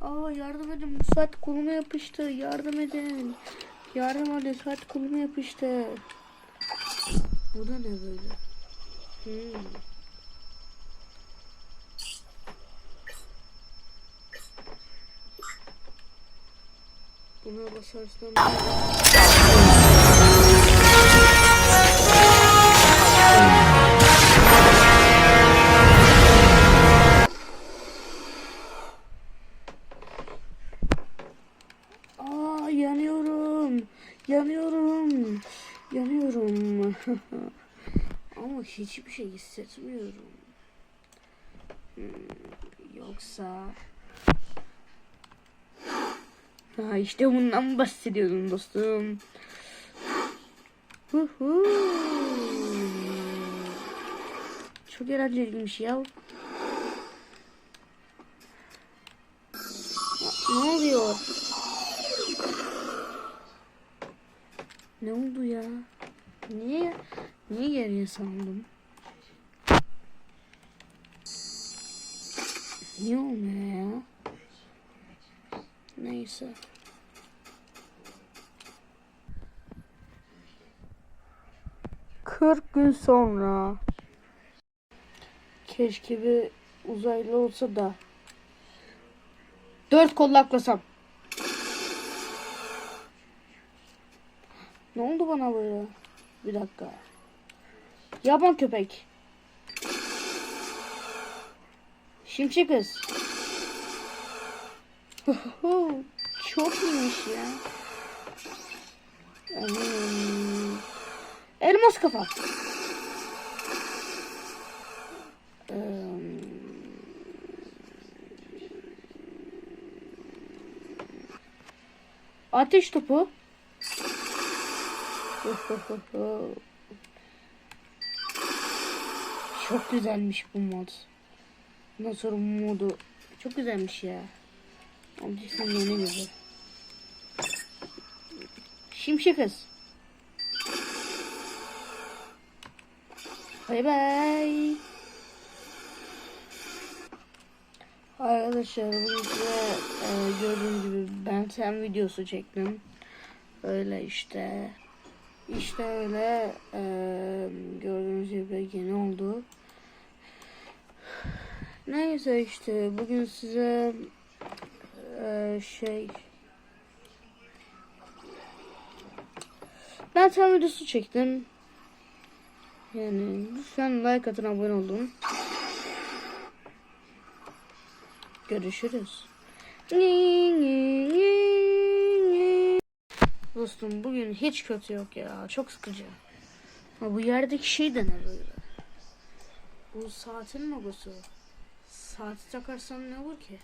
Aa yardım edin saat koluma yapıştı. Yardım edin. Yardım edin saat koluma yapıştı. Bu da ne böyle? Hmm. Buna basarsam yanıyorum. Yanıyorum. Ama hiçbir şey hissetmiyorum. Hmm, Yoksa Ha işte bundan bahsediyordum dostum. Çok eğlenceliymiş ya. Ne oldu ya? Niye niye geriye sandım? Niye olmuyor ya? Neyse. Kırk gün sonra. Keşke bir uzaylı olsa da. Dört kollaklasam. Ne oldu bana böyle? Bir dakika. Yaban köpek. Şimşek kız. Çok iyiymiş ya. Elmas kafa. Ateş topu. Çok güzelmiş bu mod. Ondan sonra modu çok güzelmiş ya. Amcasının yeni gibi. Şimşek kız. Bay bay. Arkadaşlar bugün size e, gördüğünüz gibi ben sen videosu çektim. Öyle işte. İşte öyle e, gördüğünüz gibi yeni oldu. Neyse işte bugün size e, şey ben sen videosu çektim. Yani lütfen like atın abone olun. Görüşürüz. Dostum bugün hiç kötü yok ya. Çok sıkıcı. Ha, bu yerdeki şey de ne böyle? Bu saatin logosu. Saati takarsan ne olur ki?